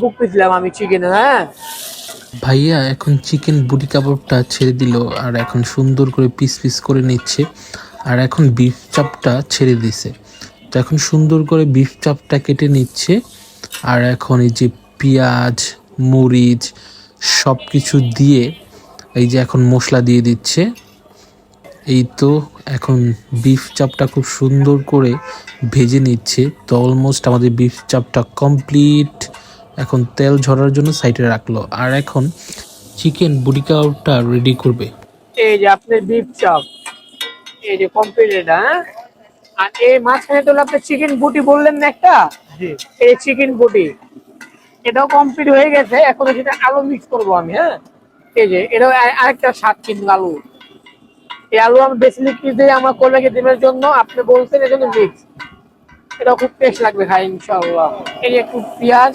বুকতেছিলাম আমি চিকেন হ্যাঁ? ভাইয়া, এখন চিকেন বুটি কাবাবটা ছেড়ে দিল আর এখন সুন্দর করে পিস পিস করে নিচ্ছে আর এখন বিফ চাপটা ছেড়ে দিছে। তো এখন সুন্দর করে বিফ চাপটা কেটে নিচ্ছে আর এখন এই যে পেঁয়াজ, মরিচ সব কিছু দিয়ে এই যে এখন মশলা দিয়ে দিচ্ছে। এই তো এখন বিফ চাপটা খুব সুন্দর করে ভেজে নিচ্ছে। তো অলমোস্ট আমাদের বিফ চাপটা কমপ্লিট এখন তেল ঝরার জন্য সাইডে রাখল। আর এখন চিকেন বুটি কাবাবটা রেডি করবে। এই যে আপনার বিফ চপ এই যে কমপ্লিট হ্যাঁ? আর এই মাঝখানে তো আপনি চিকেন বুটি বললেন না একটা? এই চিকেন বুটি। এটাও কমপ্লিট হয়ে গেছে এখন সেটা আলু মিক্স করব আমি হ্যাঁ? এই যে এটাও আরেকটা স্বাদ কিন্তু আলু। এই আলু আমি বেশি লিখি দিই আমার কলেজে ডিমের জন্য আপনি বলছেন এই জন্য মিক্স এটা খুব টেস্ট লাগবে খাই ইনশাআল্লাহ। এই যে একটু পেঁয়াজ